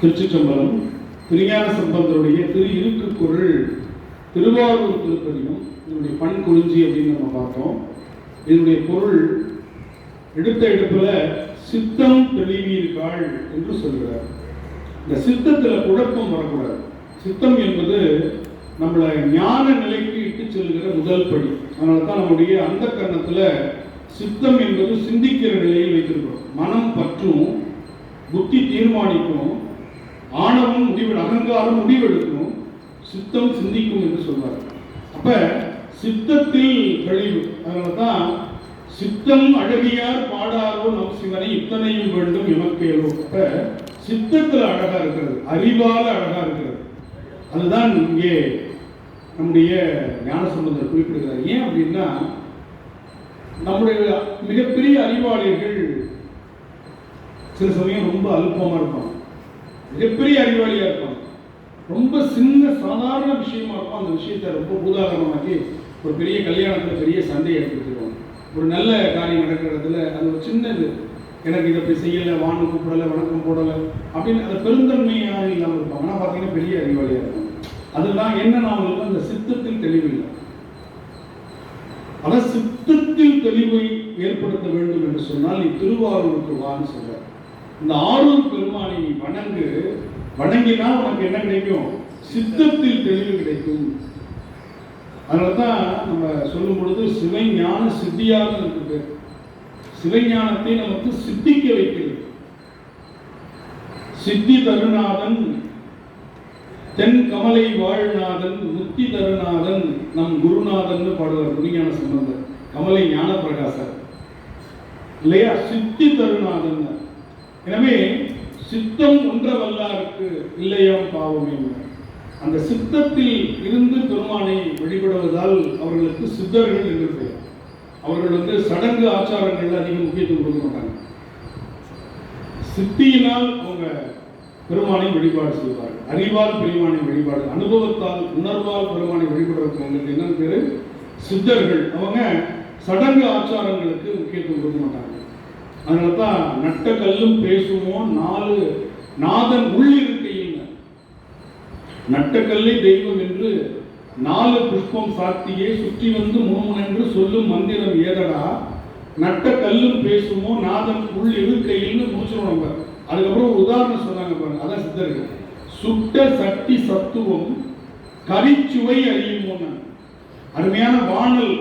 திருச்சிற்றம்பலம் திருஞான சம்பந்தருடைய திரு இருக்கு குரல் திருவாரூர் திருப்பதியும் இதனுடைய பண் குறிஞ்சி அப்படின்னு நம்ம பார்த்தோம். இதனுடைய பொருள் எடுத்த எடுப்பில் சித்தம் தெளிவீர்கள் என்று சொல்கிறார். இந்த சித்தத்தில் குழப்பம் வரக்கூடாது. சித்தம் என்பது நம்மளை ஞான நிலைக்கு இட்டு செல்கிற முதல் படி. அதனால தான் நம்முடைய அந்த கரணத்தில் சித்தம் என்பது சிந்திக்கிற நிலையில் வைத்திருக்கிறோம். மனம் பற்றும் புத்தி தீர்மானிக்கும் ஆணவம் முடிவு அகங்காரம் முடிவெடுக்கும் சித்தம் சிந்திக்கும் என்று சொல்வார் அப்ப சித்தத்தில் கழிவு அதனால தான் சித்தம் அழகியார் பாடாரோ நம் சிவனை இத்தனையும் வேண்டும் எமக்கேலோ. அப்ப சித்தத்துல அழகா இருக்கிறது அறிவால அழகா இருக்கிறது. அதுதான் இங்கே நம்முடைய ஞானசம்பந்தர் குறிப்பிடுகிறார். ஏன் அப்படின்னா நம்முடைய மிகப்பெரிய அறிவாளிகள் சில சமயம் ரொம்ப அல்பமாக இருப்பாங்க. மிகப்பெரிய அறிவாளியா இருப்பாங்க. ரொம்ப சின்ன சாதாரண விஷயமா இருக்கும் அந்த விஷயத்தை ரொம்ப பூதாகரமாக்கி ஒரு பெரிய கல்யாணத்துல பெரிய சண்டையை ஏற்படுத்திடுவாங்க. ஒரு நல்ல காரியம் நடக்கிற இடத்துல அது ஒரு சின்னது எனக்கு இதை போய் செய்யலை வான்னு கூப்பிடலை வணக்கம் போடலை அப்படின்னு அந்த பெருந்தன்மையாக இல்லாமல் இருப்பாங்க. ஆனால் பார்த்தீங்கன்னா பெரிய அறிவாளியாக இருப்பாங்க. அதுதான் என்ன அவங்களுக்கு அந்த சித்தத்தில் தெளிவில்லை ஆனால் சித்தத்தில் தெளிவை ஏற்படுத்த வேண்டும் என்று சொன்னால் நீ திருவாரூருக்கு வான்னு சொல்ற. இந்த ஆரூர் பெருமானை நீ வணங்கு வணங்கினா உனக்கு என்ன கிடைக்கும்? சித்தத்தில் தெளிவு கிடைக்கும். அதனால தான் நம்ம சொல்லும் பொழுது சிவஞான சித்தியாக இருக்குது சிவஞானத்தை நமக்கு சித்திக்க வைக்கிறது. சித்தி தருநாதன் தென் கமலை வாழ்நாதன் முத்தி தருநாதன் நம் குருநாதன் பாடுவார். குருஞான சம்பந்தர். கமலை ஞான பிரகாசர் இல்லையா? சித்தி தருநாதன். எனவே சித்தம் ஒன்றவல்லாருக்கு இல்லையாம் பாவம் என்ன அந்த சித்தத்தில் இருந்து பெருமானை வழிபடுவதால் அவர்களுக்கு சித்தர்கள் என்று பெயர். அவர்கள் வந்து சடங்கு ஆச்சாரங்கள் அதிகம் முக்கியத்துவம் கொடுக்க மாட்டாங்க. சித்தியினால் அவங்க பெருமானை வழிபாடு செய்வார்கள். அறிவால் பெருமானை வழிபாடு அனுபவத்தால் உணர்வால் பெருமானை வழிபடுறவங்களுக்கு என்னன்னு என்ன பேரு? சித்தர்கள். அவங்க சடங்கு ஆச்சாரங்களுக்கு முக்கியத்துவம் கொடுக்க மாட்டாங்க. அதனால தான் நட்ட கல்லும் பேசுவோம் நாலு நாதன் உள்ளிருக்கையில் நட்டக்கல்லை தெய்வம் என்று நாலு புஷ்பம் சாத்தியே சுற்றி வந்து முணுமுனென்று சொல்லும் மந்திரம் ஏதடா? நட்ட கல்லும் பேசுமோ நாதன் உள் இருக்கையில்னு முடிச்சிடும் நம்ம. அதுக்கப்புறம் ஒரு உதாரணம் சொன்னாங்க பாருங்க அதான் சித்தர்கள். சுட்ட சட்டி சத்துவம் கரிச்சுவை அறியுமோன்னு அருமையான வானல்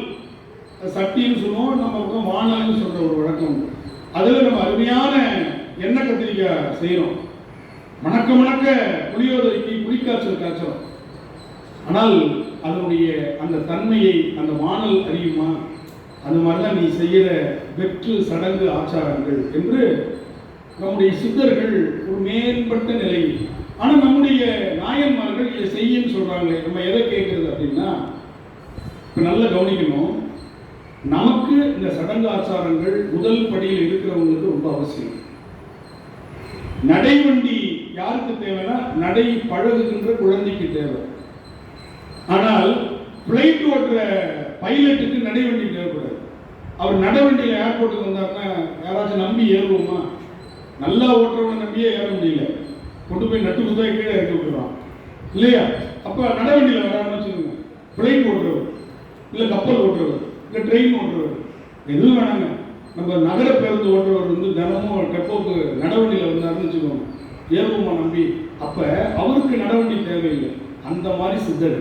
சட்டின்னு சொல்லுவோம் நம்ம பக்கம் வானல்னு சொல்ற ஒரு வழக்கம் உண்டு. அதுல நம்ம அருமையான எண்ணெய் கத்திரிக்காய் செய்கிறோம் மணக்க மணக்க புளியோதரைக்கு புளிக்காய்ச்சல் காய்ச்சல் ஆனால் அதனுடைய அந்த தன்மையை அந்த வானல் அறியுமா? அந்த மாதிரிலாம் நீ செய்கிற வெற்று சடங்கு ஆச்சாரங்கள் என்று நம்முடைய சித்தர்கள் ஒரு மேம்பட்ட நிலை. ஆனால் நம்முடைய நாயன்மார்கள் இதை செய்யன்னு சொல்கிறாங்களே நம்ம எதை கேட்குறது அப்படின்னா இப்போ நல்லா கவனிக்கணும். நமக்கு இந்த சடங்கு ஆச்சாரங்கள் முதல் படியில் இருக்கிறவங்களுக்கு ரொம்ப அவசியம். நடைவண்டி யாருக்கு தேவைன்னா நடை பழகுகின்ற குழந்தைக்கு தேவை. ஆனால் பிளைட் ஓட்டுற பைலட்டுக்கு நடைவண்டி தேவைப்படாது. அவர் நடைவண்டியில் ஏர்போர்ட்டுக்கு வந்தாருன்னா யாராச்சும் நம்பி ஏறுவோமா? நல்லா ஓட்டுறவனை நம்பியே ஏற முடியல. கொண்டு போய் நட்டு குத்தாய் கீழே இறக்கி விட்டுருவான். இல்லையா? அப்போ நடைவண்டியில் வரான்னு வச்சுக்கோங்க. பிளைன் ஓட்டுறவர். இல்லை கப்பல் இல்லை ட்ரெயின் ஓட்டுறவர் எதுவும் வேணாங்க? நம்ம நகர பேருந்து ஓட்டுறவர் வந்து தினமும் டெப்போக்கு நடவடிக்கையில் வந்தாருன்னு வச்சுக்கோங்க. ஏறுவோமா நம்பி? அப்போ அவருக்கு நடவண்டி தேவையில்லை. அந்த மாதிரி சித்தர்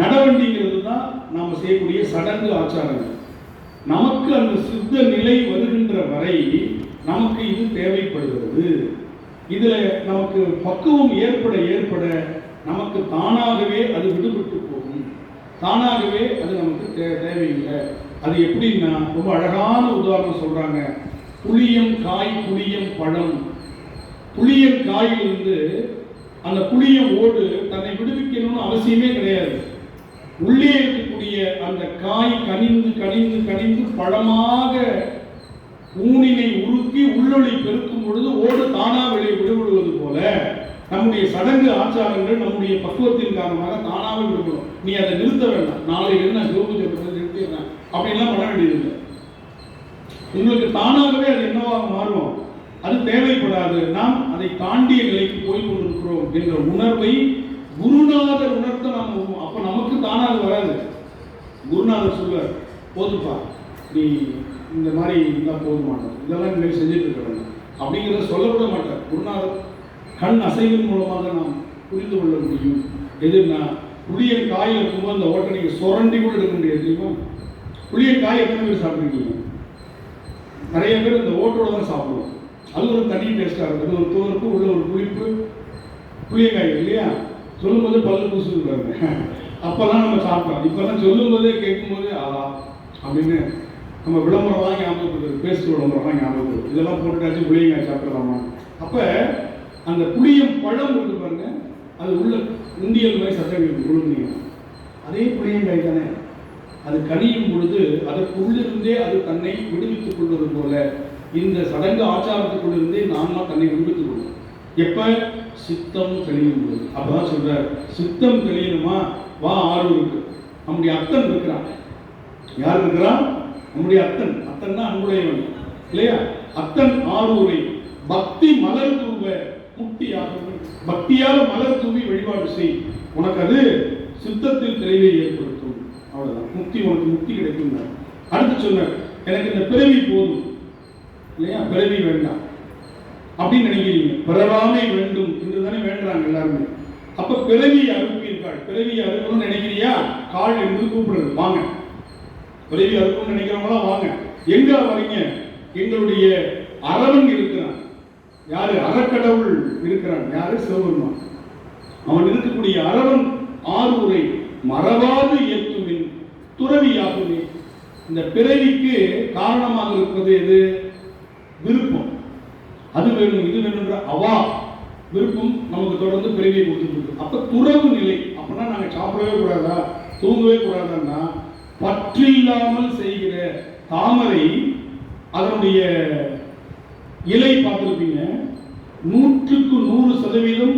நடவண்டிங்கிறது தான் நாம் செய்யக்கூடிய சடங்கு ஆச்சாரங்கள். நமக்கு அந்த சித்த நிலை வருகின்ற வரை நமக்கு இது தேவைப்படுகிறது. இதுல நமக்கு பக்குவம் ஏற்பட ஏற்பட நமக்கு தானாகவே அது விடுபட்டு தானாகவே அது நமக்கு தே தேவையில்லை. அது எப்படின்னா ரொம்ப அழகான உதாரணம் சொல்கிறாங்க புளியம் காய் புளியம் பழம். புளியம் காயிலிருந்து அந்த புளியம் ஓடு தன்னை விடுவிக்கணும்னு அவசியமே கிடையாது. உள்ளே இருக்கக்கூடிய அந்த காய் கனிந்து கனிந்து கனிந்து பழமாக ஊனினை உருக்கி உள்ளொளி பெருக்கும் பொழுது ஓடு தானா வெளியே விடுபடுவது போல நம்முடைய சடங்கு ஆச்சாரங்கள் நம்முடைய பக்குவத்தின் காரணமாக தானாக விடுபடும். நீ அதை நிறுத்த வேண்டாம். நாளைக்கு நான் சிவபூஜை பண்ணி நிறுத்திடுறேன் அப்படின்லாம் பண்ண வேண்டியதில்லை. உங்களுக்கு தானாகவே அது என்னவாக மாறுவோம் அது தேவைப்படாது. நாம் அதை தாண்டிய நிலைக்கு போய் கொண்டிருக்கிறோம் என்ற உணர்வை குருநாதர் உணர்த்த நாம் அப்ப நமக்கு தானாக வராது. குருநாதர் சொல்வார் போதுப்பா நீ இந்த மாதிரி இருந்தால் போதுமாட்டோம் இதெல்லாம் இந்த செஞ்சுட்டு செஞ்சுட்டு வேண்டாம். அப்படிங்கிறத சொல்லக்கூட மாட்டார். குருநாதர் கண் அசைவின் மூலமாக நாம் புரிந்து கொள்ள முடியும். எதுனா புளியன் காய் இருக்கும்போது அந்த ஓட்டை நீங்கள் சுரண்டி கூட எடுக்க முடியாது தெரியுமா? புளியன் காய் எத்தனை பேர் சாப்பிட்ருக்கீங்க நிறைய பேர் இந்த ஓட்டோட தான் சாப்பிடுவோம். அது ஒரு தனி டேஸ்ட்டாக இருக்கும். அது ஒரு துவர்ப்பு உள்ள ஒரு புளிப்பு புளியங்காய் இல்லையா? சொல்லும்போது பல்லு பூசுறாங்க அப்போல்லாம் நம்ம சாப்பிட்டோம் இப்போல்லாம் சொல்லும்போதே கேட்கும்போது ஆஹா அப்படின்னு நம்ம விளம்பரம் தான் ஞாபகப்படுது பேஸ்ட் விளம்பரம் தான் ஞாபகப்படுது இதெல்லாம் போட்டுட்டாச்சு புளியங்காய் சாப்பிடலாமா? அப்போ அந்த புளியம் பழம் இருக்கு பாருங்க. அது உள்ள உண்டியல் மாதிரி சட்டங்கள் விழுந்தீங்க அதே புளியங்காய் தானே. அது கனியும் பொழுது அதற்குள்ளிருந்தே அது தன்னை விடுவித்துக் கொள்வது போல இந்த சடங்கு ஆச்சாரத்துக்குள்ளிருந்தே நாம தன்னை விடுவித்துக் கொள்வோம். எப்ப? சித்தம் தெளியும் பொழுது. அப்பதான் சொல்றார் சித்தம் தெளியணுமா? வா ஆரூருக்கு நம்முடைய அத்தன் இருக்கிறான். யார் இருக்கிறான்? நம்முடைய அத்தன். அத்தன்னா அன்புடையவன். இல்லையா? அத்தன் ஆரூரை பக்தி மலர் தூவ. முக்தியாக பக்தியால் மலர் தூவி வழிபாடு செய். உனக்கு அது சித்தத்தில் நிறைவை ஏற்படுத்தும். அவ்வளவுதான். முக்தி உனக்கு முக்தி கிடைக்கும் அடுத்து சொன்னார் எனக்கு இந்த பிறவி போதும். இல்லையா? பிறவி வேண்டாம். அப்படின்னு நினைக்கிறீங்க. பிறவாமை வேண்டும் என்று தானே வேண்டாங்க எல்லாருமே. அப்ப பிறவி அறுப்பீர்கள். பிறவி அறுக்கணும்னு நினைக்கிறியா? கால் என்று கூப்பிடுறது. வாங்க. பிறவி அறுக்கணும்னு நினைக்கிறவங்களாம் வாங்க. எங்க வரீங்க? எங்களுடைய அரவன் இருக்கிறான். யாரு? அறக்கடவுள் இருக்கிறான். யாரு? சிவபெருமான். அவன் இருக்கக்கூடிய அறவன் ஆரூரை மறவாது இயக்குமின் துறவியாகுமே. இந்த பிறவிக்கு காரணமாக இருப்பது எது? விருப்பம். அது வேணும் இது வேணுன்ற அவா. விருப்பம் நமக்கு தொடர்ந்து பிறவியை கொடுத்துட்டு இருக்கு. அப்ப துறவு நிலை. அப்பனா நாங்க சாப்பிடவே கூடாதா? தூங்கவே கூடாதான்னா பற்றில்லாமல் செய்கிற தாமரை அதனுடைய இலை பார்த்துருப்பீங்க. நூற்றுக்கு நூறு சதவீதம்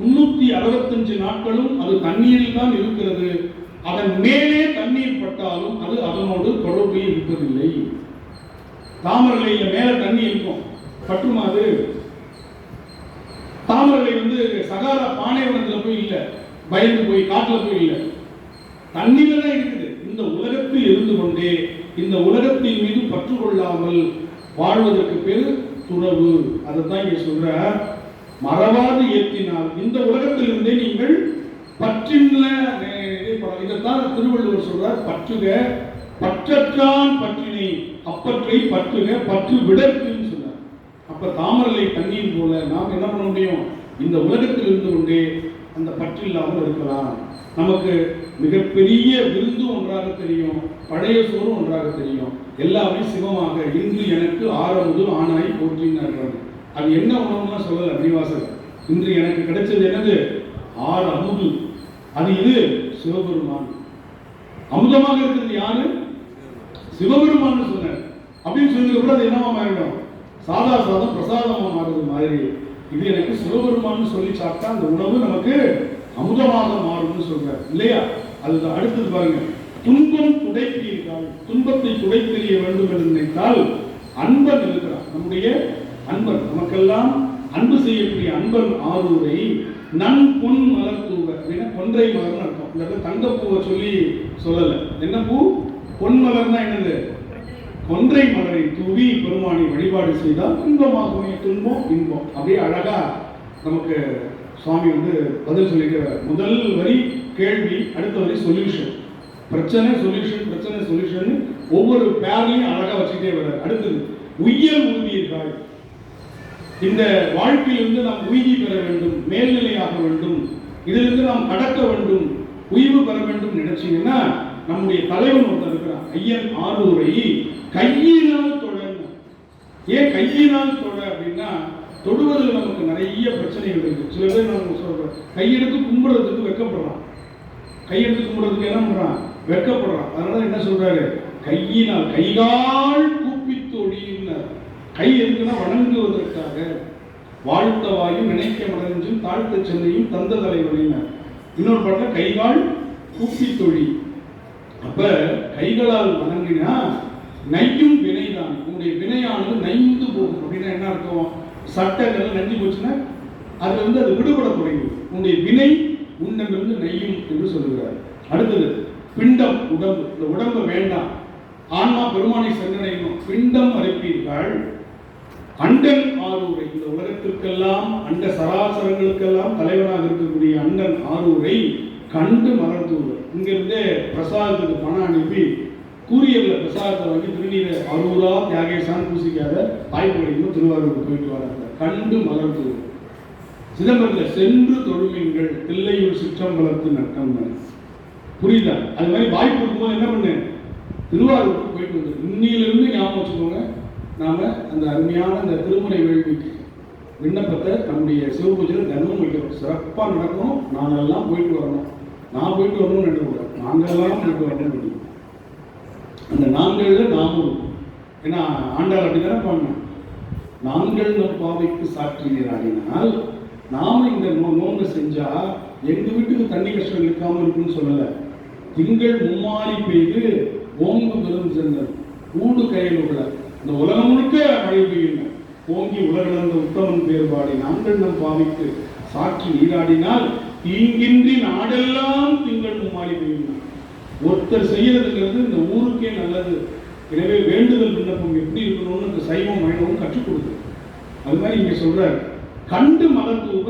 முன்னூத்தி அறுபத்தஞ்சு நாட்களும் அது தண்ணீரில் தான் இருக்கிறது. அதன் மேலே தண்ணீர் பட்டாலும் அது அதனோடு தொடர்பு இருப்பதில்லை. தாமரையில மேல தண்ணி இருக்கும். பற்றுமா அது? தாமரை வந்து சகாரா பாலைவனத்துல போய் இல்லை. பயந்து போய் காட்டுல போய் இல்லை. தண்ணியில தான் இருக்குது. இந்த உலகத்தில் இருந்து கொண்டே இந்த உலகத்தின் மீது பற்று கொள்ளாமல் வாழ்வதற்கு பேர் துறவு. தான் இங்க சொல்ற. மறவாது ஏற்றினால் இந்த உலகத்திலிருந்தே நீங்கள் பற்றின்ல இதைத்தான் திருவள்ளுவர் சொல்றார் பற்றுக பற்றற்றான் பற்றினை அப்பற்றை பற்றுக பற்று விடற்குன்னு சொன்னார் அப்ப தாமரலை தண்ணீர் போல நாம் என்ன பண்ண முடியும்? இந்த உலகத்தில் இருந்து கொண்டே அந்த பற்று இல்லாமல் இருக்கலாம். நமக்கு மிகப்பெரிய விருந்து ஒன்றாக தெரியும் பழைய சோறு ஒன்றாக தெரியும். எல்லாமே சிவமாக இன்று எனக்கு ஆரம்பது ஆணாய் போற்றினார்கள். அது என்ன உணவுலாம் சொல்லல மணிவாசகர் இன்று எனக்கு கிடைச்சது என்னது? ஆறு அமுது. அது இது சிவபெருமான். அமுதமாக இருக்கிறது யாரு? சிவபெருமான் சொன்னார். அப்படின்னு சொல்லி கூட அது என்னவா மாறிடும்? சாதா சாதம் பிரசாதமா மாறுது மாதிரி. இது எனக்கு சிவபெருமான் சொல்லி சாப்பிட்டா அந்த உணவு நமக்கு அமுதமாக மாறும்னு சொல்றார். இல்லையா? அதுதான் அடுத்தது பாருங்க. துன்பம் துடைப்பீர்கள் துன்பத்தை துடைத்தெறிய வேண்டும் என்று நினைத்தால் அன்பன் இருக்கிறான் நம்முடைய அன்பன் நமக்கெல்லாம் அன்பு செய்யக்கூடிய அன்பன் ஆரூரை நன் பொன் மலர் தூவ அப்படின்னா கொன்றை மலர்னு அர்த்தம். இல்லை தங்கப்பூவை சொல்லி சொல்லலை. என்ன பூ? பொன் மலர்னா என்னது? கொன்றை மலரை தூவி பெருமானை வழிபாடு செய்தால் இன்பமாகுமே. துன்பம் இன்பம். அப்படியே அழகா நமக்கு சுவாமி வந்து பதில் சொல்லிக்கிற முதல் வரி கேள்வி அடுத்த வரி சொல்யூஷன். பிரச்சனை சொல்யூஷன் பிரச்சனை சொல்யூஷன் ஒவ்வொரு பேர்லையும் அழகாக வச்சுக்கிட்டே வர்றார். அடுத்தது உயிர் ஊதியர்கள் இந்த வாழ்க்கையிலிருந்து நாம் உய்தி பெற வேண்டும் மேல்நிலையாக வேண்டும் இதிலிருந்து நாம் கடக்க வேண்டும் உய்வு பெற வேண்டும் நினைச்சீங்கன்னா நம்முடைய தலைவன் ஒருத்தர் இருக்கிறான் ஐயன் ஆரூரை கையினால் தொடர்ந்து ஏன் கையினால் தொட அப்படின்னா தொடுவதில் நமக்கு நிறைய பிரச்சனைகள் இருக்கு. சில பேர் நம்ம சொல்றோம் கையெடுத்து கும்பிடுறதுக்கு வெக்கப்படுறான். கையெடுத்து கும்பிடுறதுக்கு என்ன பண்றான்? வெட்கப்படுறான். அதனால என்ன சொல்றாரு? கையினால் கைகால் கூப்பித்து தொழியினர் கை எதுக்குன்னா வணங்குவதற்காக. வாழ்த்தவாயும் நினைக்க மடஞ்சும் தாழ்த்த சென்னையும் தந்த தலைவனினர் இன்னொரு பாட்டுல கைகால் கூப்பி தொழி அப்ப கைகளால் வணங்கினா நையும் வினைதான். உங்களுடைய வினையானது நைந்து போகும். அப்படின்னா என்ன அர்த்தம்? சட்டங்கள் நஞ்சு போச்சுன்னா அதுல இருந்து அது விடுபட குறையும் உன்னுடைய வினை உன்னிலிருந்து நெய்யும் என்று சொல்லுகிறார். அடுத்தது பிண்டம் உடம்பு. இந்த உடம்பு வேண்டாம். ஆன்மா பெருமானை சென்றடையணும் பிண்டம் அரைப்பீர்கள் அண்டன் ஆரூரை. இந்த உலகத்திற்கெல்லாம் அண்ட சராசரங்களுக்கெல்லாம் தலைவராக இருக்கக்கூடிய அண்டன் ஆரூரை கண்டு மலர்ந்தூர் இங்கிருந்தே பிரசாதத்துக்கு பணம் அனுப்பி கூரியர்ல பிரசாதத்தை வாங்கி திருநீரை அரூரா தியாகேசான் பூசிக்காத தாய்மொழியும் திருவாரூருக்கு போயிட்டு வராங்க. கண்டு மலர்ந்தூர் சிதம்பரத்தில் சென்று தொழுமீன்கள் தில்லையூர் சிற்றம்பலத்து நட்டம் புரியுதா அது மாதிரி வாய்ப்பு இருக்கும்போது என்ன பண்ணு திருவாரூருக்கு போயிட்டு வந்து இன்னிலிருந்து ஞாபகம் வச்சுக்கோங்க. நாம அந்த அருமையான அந்த திருமுறை வேள்விக்கு விண்ணப்பத்தை நம்முடைய சிவபூஜையில் தினமும் வைக்கிறோம். சிறப்பாக நடக்கணும். நாங்கள்லாம் போயிட்டு வரணும். நான் போயிட்டு வரணும்னு நினைக்கூடாது நாங்கள்லாம் போயிட்டு வரணும்னு நினைக்கிறோம் அந்த நாங்கள்ல நாமும் ஏன்னா ஆண்டாள் அப்படிதானே பண்ணோம் நாங்கள் நம் பாவைக்கு சாற்றினாடினால் நாம இந்த நோன்பு நோன்பை செஞ்சா எங்கள் வீட்டுக்கு தண்ணி கஷ்டம் இருக்காமல் இருக்குன்னு சொல்லலை. திங்கள் மும்மாறி பெய்து ஓங்கு பெரும் சென்றது ஊடு கையில் உள்ள இந்த உலகம் முழுக்க மழை பெய்யுங்க. ஓங்கி உலகளந்த உத்தமன் பேர்பாடி நாங்கள் நம் பாவைக்கு சாட்சி நீராடினால் தீங்கின்றி நாடெல்லாம் திங்கள் மும்மாறி பெய்யும் ஒருத்தர் செய்யறதுங்கிறது இந்த ஊருக்கே நல்லது. எனவே வேண்டுதல் விண்ணப்பம் எப்படி இருக்கணும்னு இந்த சைவம் வைணவம் கற்றுக் கொடுக்குது அது மாதிரி இங்க சொல்றாரு. கண்டு மலர் தூவ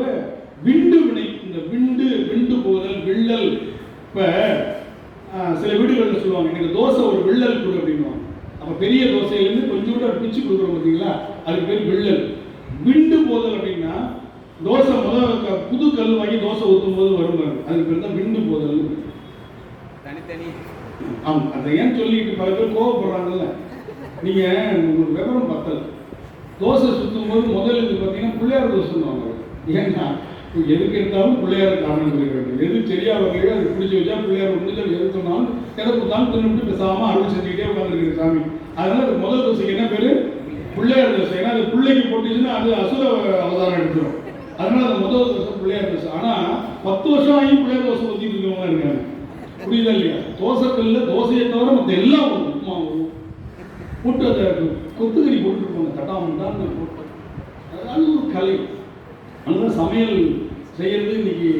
விண்டு வினை இந்த விண்டு விண்டு போதல் வில்லல் இப்ப சில வீடுகளில் சொல்லுவாங்க எனக்கு தோசை ஒரு விள்ளல் கொடு அப்படின்னுவாங்க. அப்ப பெரிய தோசையிலேருந்து கொஞ்சம் கூட பிச்சு கொடுக்குறோம் பார்த்தீங்களா அதுக்கு பேர் விள்ளல் விண்டு போதல் அப்படின்னா தோசை முதல் புது கல் வாங்கி தோசை ஊற்றும் போது வரும் பாருங்க. அதுக்கு பேர் தான் விண்டு போதல் தனித்தனி. ஆமாம் அதை ஏன் சொல்லிட்டு பல பேர் கோவப்படுறாங்கல்ல? நீங்க உங்களுக்கு விவரம் பத்தல. தோசை சுத்தும் போது முதல் இது பார்த்தீங்கன்னா பிள்ளையார் தோசைன்னு ஏன்னா எதுக்கு எடுத்தாலும் பிள்ளையார் காரணம் சொல்லிடுறாங்க எது தெரியாத வகையில் அது பிடிச்சி வச்சா பிள்ளையார் முடிஞ்சால் எது சொன்னாலும் எதை தான் தின்னுட்டு பேசாமல் அருள் செஞ்சுக்கிட்டே உட்காந்துருக்கு சாமி. அதனால அது முதல் தோசைக்கு என்ன பேர்? பிள்ளையார் தோசை. ஏன்னா அது பிள்ளைக்கு போட்டுச்சுன்னா அது அசுர அவதாரம் எடுத்துரும். அதனால அது முதல் தோசை பிள்ளையார் தோசை. ஆனால் பத்து வருஷம் ஆகி பிள்ளையார் தோசை ஊற்றிட்டு இருக்கவங்க இருக்காங்க. புரியுதா இல்லையா? தோசைக்கல்ல தோசையை தவிர மற்ற எல்லாம் உப்புமா போட்டு அதை கொத்துக்கறி போட்டுருப்பாங்க தட்டாமட்டான்னு போட்டு. அது ஒரு கலை. அதனால் சமையல் செய்கிறது இன்னைக்கு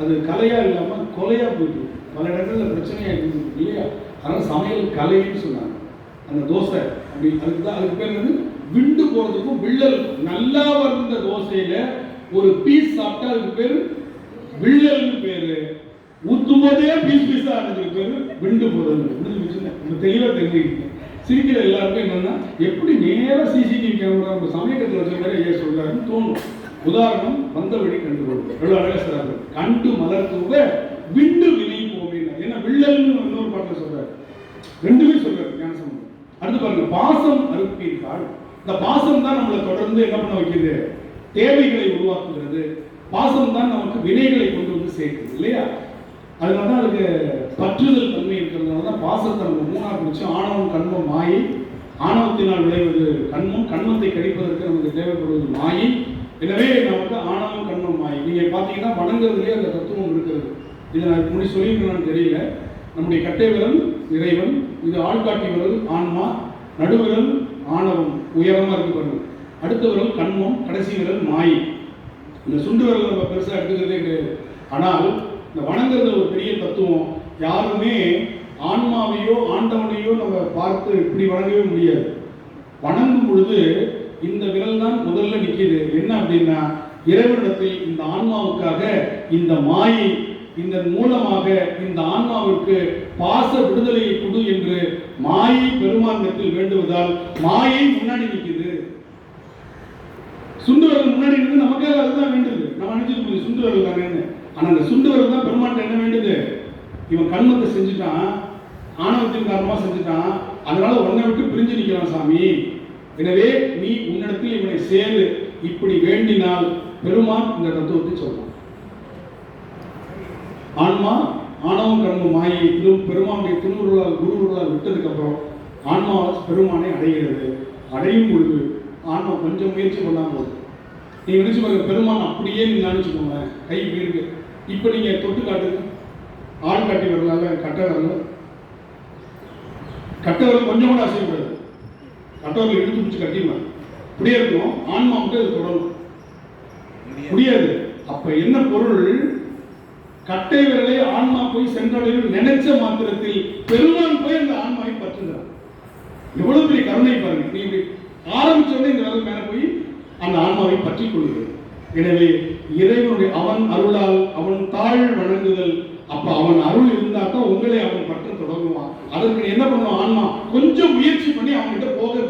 அது கலையாக இல்லாமல் கொலையாக போயிட்டு பல இடங்களில் பிரச்சனையாக இருக்குது இல்லையா? அதனால் சமையல் கலைன்னு சொன்னாங்க. அந்த தோசை அப்படி அதுக்கு தான் அதுக்கு பேர் வந்து விண்டு போகிறதுக்கும் வில்லல் நல்லா வந்த தோசையில் ஒரு பீஸ் சாப்பிட்டா அதுக்கு பேர் வில்லல்னு பேர். ஊற்றும் போதே பீஸ் பீஸாக ஆனதுக்கு பேர் விண்டு போறது முடிஞ்சு வச்சுங்க இந்த தெரிஞ்சுக்கிட்டேன். சிரிக்கிற எல்லாருக்கும் என்னன்னா எப்படி நேராக சிசிடிவி கேமரா நம்ம சமயக்கத்தில் வச்சிருக்காரு ஏன் சொல்கிறாருன்னு தோணும். உதாரணம் வந்த வழி கண்டு கொள்ளும் எவ்வளவு சொல்றாரு. கண்டு மலர் தூவ விண்டு விளையும் ஏன்னா வில்லல்னு இன்னொரு பாட்டில் சொல்றாரு. ரெண்டுமே சொல்றாரு ஞானசம்பந்தம் அடுத்து பாருங்க பாசம் அறுப்பீர்கள் இந்த பாசம் தான் நம்மளை தொடர்ந்து என்ன பண்ண வைக்கிறது தேவைகளை உருவாக்குகிறது. பாசம் தான் நமக்கு வினைகளை கொண்டு வந்து சேர்க்குது இல்லையா? அதனால தான் அதுக்கு பற்றுதல் தன்மை இருக்கிறதுனால தான் பாசத்தை நம்ம மூணாக பிடிச்சி ஆணவம் கண்மம் மாயை. ஆணவத்தினால் விளைவது கண்மம். கண்மத்தை கழிப்பதற்கு நமக்கு தேவைப்படுவது மாயை. எனவே நமக்கு ஆணவம் கண்மம் மாயை நீங்க பார்த்தீங்கன்னா வணங்குறதுலேயே அந்த தத்துவம் இருக்கிறது. இதை நான் முடி சொல்லியிருக்கேன்னு தெரியல. நம்முடைய கட்டை விரல் இறைவன் இது ஆள்காட்டி விரல் ஆன்மா நடுவிரல் ஆணவம் உயரமா இருக்கு பாருங்க. அடுத்த விரல் கண்மம் கடைசி விரல் மாய். இந்த சுண்டு விரல் நம்ம பெருசா எடுத்துக்கிறதே கிடையாது. ஆனால் இந்த வணங்குறது ஒரு பெரிய தத்துவம். யாருமே ஆன்மாவையோ ஆண்டவனையோ நம்ம பார்த்து இப்படி வணங்கவே முடியாது. வணங்கும் பொழுது இந்த விரல் தான் முதல்ல நிற்கிது என்ன அப்படின்னா இறைவனிடத்தில் இந்த ஆன்மாவுக்காக இந்த மாயை இந்த மூலமாக இந்த ஆன்மாவிற்கு பாச விடுதலையை கொடு என்று மாயை பெருமாண்டத்தில் வேண்டுவதால் மாயை முன்னாடி நிற்குது சுண்டு முன்னாடி நின்று நமக்காக அதுதான் வேண்டுது. நம்ம நினைச்சிருக்கோம் சுண்டு விரல் ஆனா அந்த சுண்டு தான் பெருமாட்ட என்ன வேண்டுது? இவன் கண்மத்தை செஞ்சுட்டான் ஆணவத்தின் காரணமா செஞ்சுட்டான் அதனால உன்னை விட்டு பிரிஞ்சு நிற்கிறான் சாமி. எனவே நீ உன்னிடத்தில் இவனை சேரு இப்படி வேண்டினால் பெருமான் இந்த தத்துவத்தை சொல்றான் ஆன்மா ஆணவம் கண்ம மாயை திரு பெருமானுடைய திருவுருளால் குருவுருளால் விட்டதுக்கு அப்புறம் ஆன்மா பெருமானை அடைகிறது. அடையும் பொழுது ஆன்மா கொஞ்சம் முயற்சி பண்ணாம போகுது. நீங்க நினைச்சு பாருங்க பெருமான் அப்படியே நீங்க நினைச்சுக்கோங்க கை வீடு இப்போ நீங்க தொட்டு காட்டுங்க. ஆள் காட்டி வரலால கட்டை வரல வரல கொஞ்சம் கூட அசையக்கூடாது. கட்டை இழுத்து பிடிச்சி கட்டிடலாம் இப்படியே இருக்கும். ஆன்மா மட்டும் இது தொடரும். முடியாது. அப்ப என்ன பொருள்? கட்டை விரலை ஆன்மா போய் சென்றடையும் நினைச்ச மாத்திரத்தில் பெருமான் போய் அந்த ஆன்மாவை பற்றுகிறார். எவ்வளவு பெரிய கருணை பாருங்க. நீ ஆரம்பிச்சோடனே இந்த விரல் மேல போய் அந்த ஆன்மாவை பற்றி கொள்கிறது எனவே இறைவனுடைய அவன் அருளால் அவன் தாழ் வணங்குதல். அப்ப அவன் அருள் இருந்தா தான் உங்களை அவன் பற்ற தொடங்குவான். அதற்கு என்ன பண்ணுவான்? ஆன்மா கொஞ்சம் முயற்சி பண்ணி அவன்கிட்ட போகிறது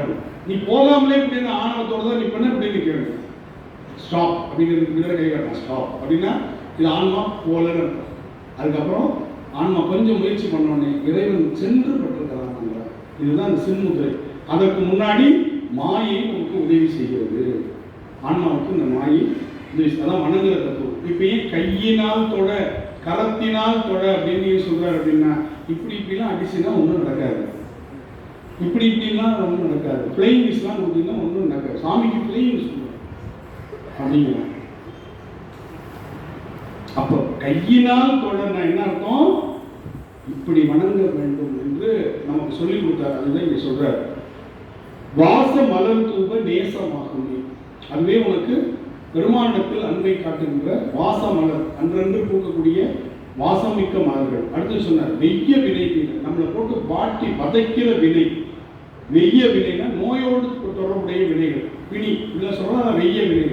நீ நீ போகாமலே இப்படி இந்த தான் நீ பண்ண இப்படி நிற்க ஸ்டாப் அப்படிங்கிறதுக்கு முன்னாடி கை காட்டலாம் ஸ்டாப் அப்படின்னா இது ஆன்மா போலன்னு அதுக்கப்புறம் ஆன்மா கொஞ்சம் முயற்சி பண்ணோடனே இறைவன் சென்று பெற்றிருக்கிறான் இதுதான் இந்த சின்முத்திரை அதற்கு முன்னாடி மாயை நமக்கு உதவி செய்கிறது. ஆன்மாவுக்கு இந்த மாயை உதவி அதான் வணங்குற தத்துவம். இப்போ ஏன் கையினால் தொட கரத்தினால் தொட அப்படின்னு சொல்கிறார் அப்படின்னா இப்படி இப்படிலாம் அடிச்சுன்னா ஒன்றும் நடக்காது. இப்படி இப்படிலாம் ஒன்றும் நடக்காது. பிளேயிங் விஷலாம் கொடுத்தீங்கன்னா ஒன்றும் நடக்காது. சாமிக்கு பிளேயிங் சொல்லுவாங்க அப்படிங்கிற அப்போ கையினால் தொடர்னா என்ன அர்த்தம்? இப்படி வணங்க வேண்டும் என்று நமக்கு சொல்லி கொடுத்தார். அதுதான் இங்க சொல்றார். வாச மலர் தூப நேசமாகுமே. அதுவே உனக்கு பெருமாண்டத்தில் அன்பை காட்டுகின்ற வாச மலர் அன்றன்று பூக்கக்கூடிய வாசமிக்க மலர்கள். அடுத்து சொன்னார் வெய்ய வினை நம்மளை போட்டு பாட்டி வதைக்கிற வினை. வெய்ய வினைனா நோயோடு தொடர்புடைய வினைகள். பிணி இல்ல சொல்றா வெய்ய வினை.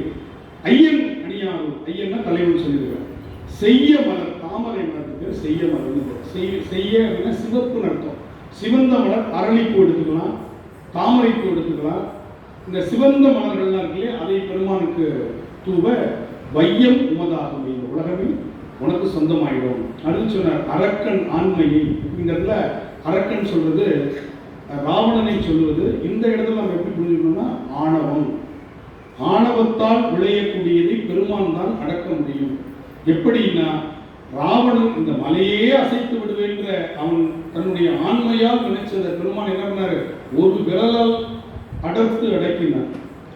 ஐயன் அணியாகும். ஐயன்னா தலைவன் சொல்லியிருக்கார். செய்ய மலர் தாமரை மலருக்கு பேர் செய்ய மலர்னு செய்ய செய்ய அப்படின்னா சிவப்புன்னு அர்த்தம். சிவந்த மலர் அரளிப்பூ எடுத்துக்கலாம் தாமரைப்பூ எடுத்துக்கலாம். இந்த சிவந்த மலர்கள்லாம் இருக்கு அதை பெருமானுக்கு தூவ வையம் உமதாகும். இந்த உலகமே உனக்கு சொந்தமாயிடும். அப்படின்னு சொன்னார் அரக்கன் ஆண்மையை. இந்த இடத்துல அரக்கன் சொல்றது ராவணனை சொல்வது இந்த இடத்துல நம்ம எப்படி புரிஞ்சுக்கணும்னா ஆணவம். ஆணவத்தால் விளையக்கூடியதை பெருமான் தான் அடக்க முடியும். எப்படின்னா ராவணன் இந்த மலையே அசைத்து விடுவேன்ற அவன் தன்னுடைய ஆண்மையால் நினைச்சத பெருமான் என்ன பண்ணாரு? ஒரு விரலால் அடர்த்து அடக்கினார்.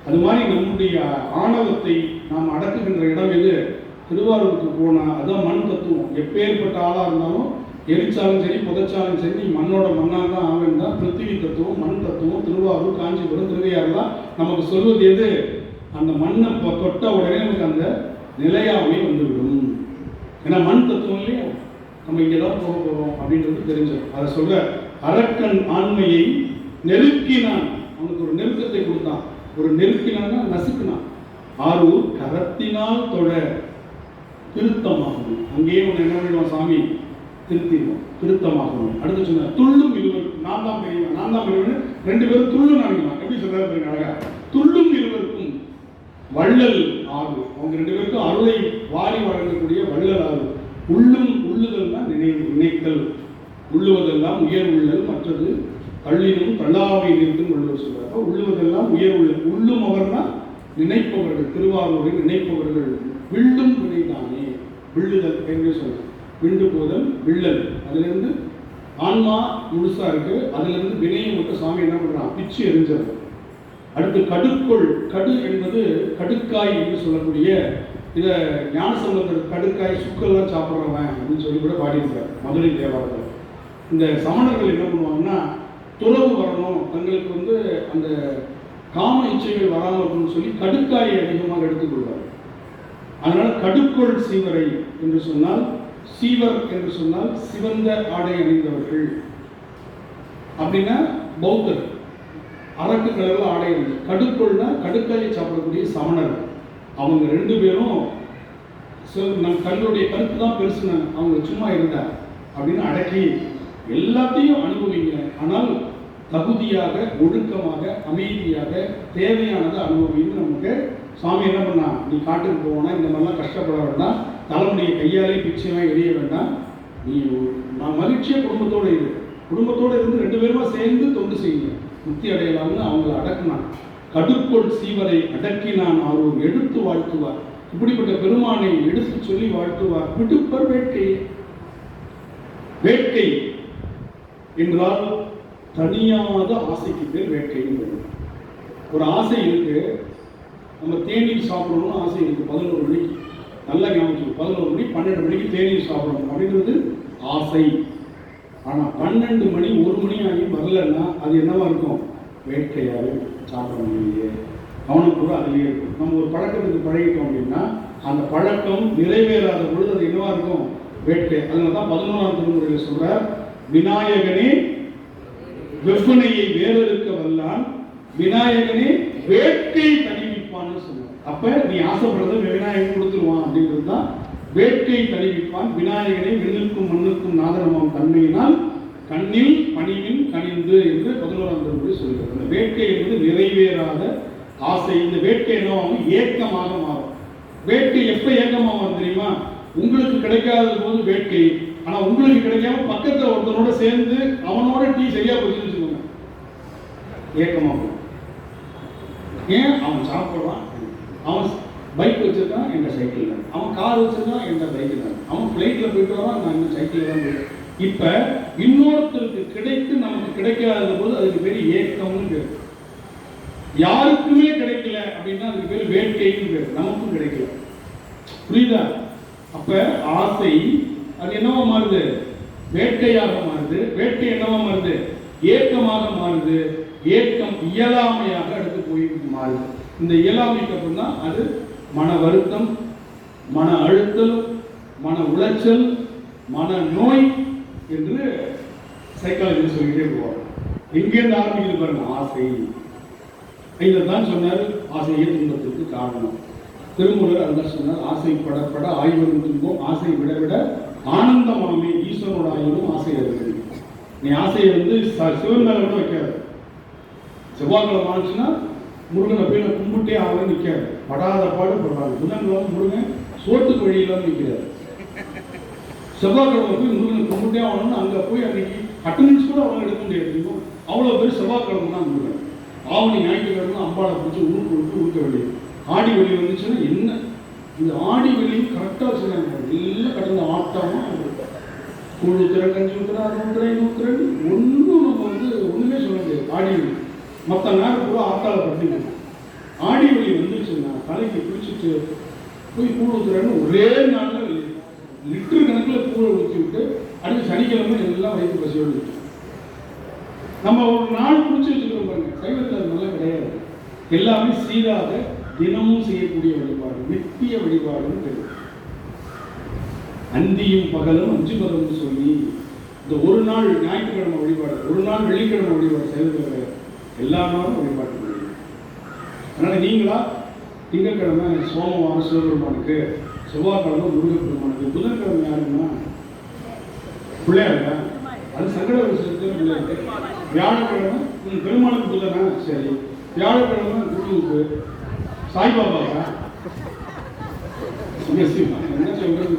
அது மாதிரி நம்முடைய ஆணவத்தை நாம் அடக்குகின்ற இடம் எது? திருவாரூருக்கு போனால் அதான் மண் தத்துவம். எப்பேற்பட்ட ஆளாக இருந்தாலும் எரிச்சாலும் சரி புதைச்சாலும் சரி நீ மண்ணோட மண்ணாக தான் ஆவேன் தான் பிருத்திவி தத்துவம் மண் தத்துவம் திருவாரூர் காஞ்சிபுரம் திருவையாறு தான் நமக்கு சொல்வது எது? அந்த மண்ணை தொட்ட உடனே நமக்கு அந்த நிலையாமை வந்துவிடும். ஏன்னா மண் தத்துவம் இல்லையா? நம்ம இங்கே தான் போக போகிறோம் அப்படின்றது தெரிஞ்சிடும் அதை சொல்ல அரக்கன் ஆண்மையை நெருக்கினான். அவனுக்கு ஒரு நெருக்கத்தை கொடுத்தான். ஒரு நெருக்கினான்னா நசுக்கினான். ஆரூர் கரத்தினால் தொட திருத்தமாகும். அங்கேயே ஒன்று என்ன பண்ணிடுவான் சாமி? திருத்திடுவோம் திருத்தமாகணும். அடுத்து சொன்ன துள்ளும் இருவர் நான் தான் பெரியவன் நான் தான் பெரியவன் ரெண்டு பேரும் துள்ளும் நினைக்கலாம் எப்படி சொல்றாரு பாருங்க அழகா. துள்ளும் இருவருக்கும் வள்ளல் ஆறு. அவங்க ரெண்டு பேருக்கும் அருளை வாரி வழங்கக்கூடிய வள்ளல் ஆறு. உள்ளும் உள்ளுதல்னா நினைவு நினைத்தல். உள்ளுவதெல்லாம் உயர் உள்ளல் மற்றது தள்ளினும் கல்லாவை நிறுத்தும் உள்ளவர் சொல்றாரு. உள்ளுவதெல்லாம் உயர் உள்ளல். உள்ளும் அவர்னா நினைப்பவர்கள். திருவாரூரை நினைப்பவர்கள். வில்லும் வினைதானே. வில்லுதல் என்று சொல்றேன் விண்டு போதல் வில்லல் அதுலேருந்து ஆன்மா முழுசாக இருக்குது அதுலேருந்து வினையை மட்டும் சாமி என்ன பண்ணுறான் பிச்சு எரிஞ்சது அடுத்து கடுக்கொள். கடு என்பது கடுக்காய் என்று சொல்லக்கூடிய இதை ஞானசம்பந்தர் கடுக்காய் சுக்கெல்லாம் சாப்பிட்றவன் அப்படின்னு சொல்லி கூட பாடியிருக்கார் மதுரை தேவாரத்தில். இந்த சமணர்கள் என்ன பண்ணுவாங்கன்னா துறவு வரணும். தங்களுக்கு வந்து அந்த காம இச்சைகள் வராமல் இருக்கணும்னு சொல்லி கடுக்காயை அதிகமாக எடுத்துக்கொள்வார் அதனால் கடுக்கொள் சீவரை என்று சொன்னால் சீவர் என்று சொன்னால் சிவந்த ஆடை அணிந்தவர்கள். அப்படின்னா பௌத்தர். அரக்கு கலரில் ஆடை அணிந்து கடுக்கொள்னா கடுக்காயை சாப்பிடக்கூடிய சமணர். அவங்க ரெண்டு பேரும் சில- நம் கல்லுடைய கருத்து தான் பெருசுங்க அவங்க சும்மா இருந்தா அப்படின்னு அடக்கி எல்லாத்தையும் அனுபவிங்க. ஆனால் தகுதியாக ஒழுக்கமாக அமைதியாக தேவையானதை அனுபவின்னு நமக்கு சாமி என்ன பண்ணா நீ காட்டுக்கு போகணும் இந்த மாதிரிலாம் கஷ்டப்பட வேண்டாம். தலைமுடியை கையாலே பிச்சையெல்லாம் எரிய வேண்டாம். நீ நான் மகிழ்ச்சியாக குடும்பத்தோடு இரு. குடும்பத்தோடு இருந்து ரெண்டு பேருமா சேர்ந்து தொண்டு செய்யுங்க. முக்தி அடையலாம்னு அவங்கள அடக்குனான். கடுக்கொள் சீவரை அடக்கினான் அவர் எடுத்து வாழ்த்துவார். இப்படிப்பட்ட பெருமானை எடுத்து சொல்லி வாழ்த்துவார். விடுப்பர் வேட்கை. வேட்கை என்றால் தனியாத ஆசைக்கு பேர் வேட்கைன்னு ஒரு ஆசை இருக்கு. நம்ம தேநீர் சாப்பிடணும்னு ஆசை இருக்கு. பதினோரு மணிக்கு. நல்லா ஞாபகம் பதினோரு மணி பன்னெண்டு மணிக்கு தேநீர் சாப்பிடணும். அப்படிங்கிறது ஆசை. ஆனால் பன்னெண்டு மணி ஒரு மணி ஆகி வரலன்னா அது என்னவா இருக்கும்? வேட்கையால் சாப்பிட முடியலையே. அவனுக்கு கூட அதுலேயே இருக்கும். நம்ம ஒரு பழக்கத்துக்கு பழகிட்டோம் அப்படின்னா அந்த பழக்கம் நிறைவேறாத பொழுது அது என்னவா இருக்கும்? வேட்கை அதனால தான் பதினோராம் திருமுறையில் சொல்ற விநாயகனே வெப்பனையை வேறறுக்க வல்லான். விநாயகனே வேட்கை தணிவிப்பான்னு அப்ப நீ ஆசைப்படுறது விநாயகன் கொடுத்துருவான் அப்படின்றது தான் வேட்கை தணிவிப்பான். விநாயகனை விண்ணுக்கும் மண்ணுக்கும் நாதனமாம் தன்மையினால் கண்ணில் பணிவின் கனிந்து என்று பதினோராம் திருமுறை சொல்கிறது. அந்த வேட்கை என்பது நிறைவேறாத ஆசை. இந்த வேட்கை என்னவாகும் ஏக்கமாக மாறும். வேட்கை எப்போ ஏக்கமாக மாறும் தெரியுமா? உங்களுக்கு கிடைக்காத போது வேட்கை. ஆனா உங்களுக்கு கிடைக்காம பக்கத்துல ஒருத்தனோட சேர்ந்து அவனோட டீ சரியா போச்சுன்னு வச்சுக்கோங்க. ஏக்கமாக போகும் ஏன் அவன் சாப்பிடுவான்? அவன் பைக் வச்சுருக்கான் எங்க சைக்கிளில் அவன் கார் வச்சுருக்கான் எங்க பைக்கில் அவன் ஃப்ளைட்டில் போயிட்டு வரான் நான் இந்த சைக்கிளில் தான் போயிட்டு இப்ப இன்னொருத்தருக்கு கிடைத்து நமக்கு கிடைக்காத போது அதுக்கு பேர் ஏக்கம்னு பேர். யாருக்குமே கிடைக்கல அப்படின்னா அதுக்கு பேர் வேட்கைன்னு பேர். நமக்கும் கிடைக்கல. புரியுதா? அப்ப ஆசை அது என்னவா மாறுது? வேட்கையாக மாறுது. வேட்கை என்னவா மாறுது? ஏக்கமாக மாறுது. ஏக்கம் இயலாமையாக அடுத்து மாறுது இந்த இயலாமைக்கு அப்புறம் தான் அது மன வருத்தம் மன அழுத்தல் மன உளைச்சல் மன நோய் என்று சைக்காலஜி சொல்லிட்டே போவாங்க. எங்கேருந்து ஆரம்பிக்குது பாருங்க ஆசை. இதில் தான் சொன்னார் ஆசையே துன்பத்திற்கு காரணம். திருமூலர் அதுதான் சொன்னார் ஆசைப்படப்பட ஆய்வரும் துன்பம் ஆசை விட விட ஆனந்தமாமே ஈஸ்வரனோட ஆய்வரும் ஆசை இருக்குது நீ ஆசையை வந்து ச- சிவன் மேல கூட வைக்காது. செவ்வாய்க்கிழமை ஆச்சுன்னா முருகனை போய் நான் கும்பிட்டே ஆகணும் நிற்காது படாத பாடு படாது புதன்கிழமை முருகன் சோத்துக்கு வழி நிற்கிறார். செவ்வாய்க்கிழமை போய் முருகனை கும்பிட்டே ஆகணும்னு அங்கே போய் அன்னைக்கு அட்டண்டன்ஸ் கூட அவங்க எடுக்க முடியாது. அவ்வளோ பேர் செவ்வாய்க்கிழமை தான் முருகன் ஆவணி ஞாயிற்றுக்கிழமை அம்பாளை பிடிச்சி ஊருக்கு விட்டு ஊக்க வேண்டியது. ஆடி வெளி வந்துச்சுன்னா என்ன? இந்த ஆடி வெளியும் கரெக்டாக வச்சுருக்காங்க. எல்லாம் கடந்த ஆட்டமா கூழ் ஊத்துறேன் கஞ்சி ஊத்துறேன் அது ஊத்துறேன் இது ஊத்துறேன் ஒன்றும் நம்ம வந்து ஒன்றுமே சொல்ல முடியாது. ஆடி வெளி மற்ற நேரம் பூரா ஆட்டால படுத்திக்கணும் ஆடி வழி வந்துச்சுன்னா தலைக்கு குளிச்சுட்டு போய் கூழ் ஊத்துறேன்னு ஒரே நாளில் லிட்டர் கணக்கில் கூழை ஊற்றி விட்டு அடுத்து சனிக்கிழமை எல்லாம் வயிற்று பசியோடு நம்ம ஒரு நாள் குடிச்சு வச்சுக்கிறோம் பாருங்க. சைவத்தில் அது நல்லா கிடையாது. எல்லாமே சீராக தினமும் செய்யக்கூடிய வழிபாடு நித்திய வழிபாடுன்னு அந்தியும் பகலும் அஞ்சு பதம்னு சொல்லி இந்த ஒரு நாள் ஞாயிற்றுக்கிழமை வழிபாடு ஒரு நாள் வெள்ளிக்கிழமை வழிபாடு சைவத்தில் கிடையாது. எல்லா நாளும் வழிபாட்டு முடியும் நீங்களா திங்கட்கிழமை சோமவாரம் சிவபெருமானுக்கு செவ்வாய்க்கிழமை முருகப்பெருமானுக்கு புதன்கிழமை யாருன்னா பிள்ளையாருக்கா அது சங்கட விஷயத்துல பிள்ளையாரு வியாழக்கிழமை ம், பெருமாளுக்கு புதனா? சரி. வியாழக்கிழமை குருவுக்கு சாய்பாபாக்கா என்ன சொல்றது?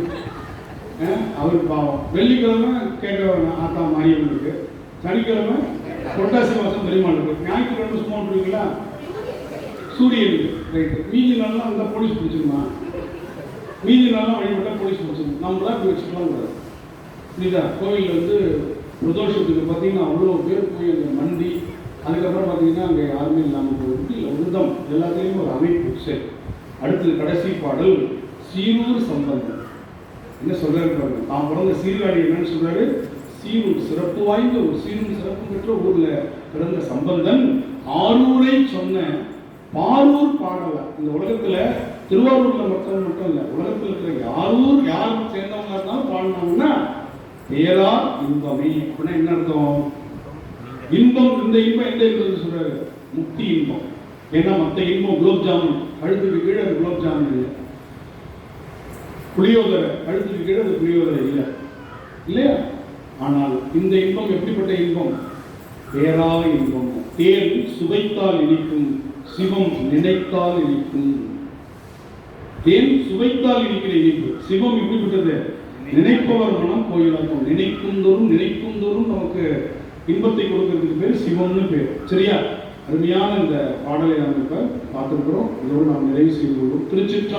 அஹ், அவருக்கு பாவம். வெள்ளிக்கிழமை கேட்க வேணாம் ஆத்தா மாரியம்மனுக்கு. சனிக்கிழமை பொட்டாசி மாசம் பெருமாளுக்கு ஞாயிற்றுக்கிழமை சும்மா விட்டுருவீங்களா சூரியன். ரைட்டு மீதி நாள்லாம் வந்தால் போலீஸ் பிடிச்சிருமா? மீதி நாள்லாம் வழிபட்டால் போலீஸ் பிடிச்சிருமா. நம்மளா இப்படி வச்சுக்கலாம் கூடாது புரியுதா? கோவிலில் வந்து பிரதோஷத்துக்கு பார்த்தீங்கன்னா அவ்வளோ பேர் போய் அங்கே மண்டி அதுக்கப்புறம் பார்த்தீங்கன்னா அங்கே யாருமே இல்லாமல் போயிருக்கு விருதம் விரதம். எல்லாத்துலேயும் ஒரு அமைப்பு சரி அடுத்தது கடைசி பாடல் சீரூர் சம்பந்தம் என்ன சொல்றாரு பாருங்க? தான் பிறந்த சீர்காழி என்னன்னு சொல்கிறாரு சீரும் சிறப்பு வாய்ந்த ஒரு சீரும் சிறப்பு பெற்ற ஊர்ல பிறந்த சம்பந்தன் ஆரூரை சொன்ன பாரூர் பாடல. இந்த உலகத்துல திருவாரூர்ல மட்டும் மட்டும் இல்ல உலகத்துல இருக்கிற யாரூர் யார் சேர்ந்தவங்க இருந்தாலும் பாடினாங்கன்னா பேரா இன்பமே. அப்படின்னா என்ன அர்த்தம்? இன்பம் இந்த இன்பம் எந்த இன்பம் சொல்றாரு? முக்தி இன்பம். ஏன்னா மற்ற இன்பம் குலோப் ஜாமுன் கழுத்துக்கு கீழே அது குலோப் ஜாமுன் இல்லை. புளியோதரை கழுத்துக்கு கீழே அது புளியோதரை இல்லை. இல்லையா? ஆனால் இந்த இன்பம் எப்படிப்பட்ட இன்பம்? பேரா இன்பம். தேன் சுவைத்தால் இனிக்கும் சிவம் நினைத்தால் இனிக்கும். தேன் சுவைத்தால் இனிக்கிற இனிப்பு. சிவம் எப்படிப்பட்டது? நினைப்பவர் மனம் கோயிலாக்கும். நினைக்கும் தோறும் நினைக்கும் தோறும் நமக்கு இன்பத்தை கொடுக்கறதுக்கு பேர் சிவம்னு பேர். சரியா? அருமையான இந்த பாடலை நாம் இப்ப பார்த்திருக்கிறோம். இதோடு நாம் நிறைவு செய்து கொள்வோம். திருச்சிற்றம்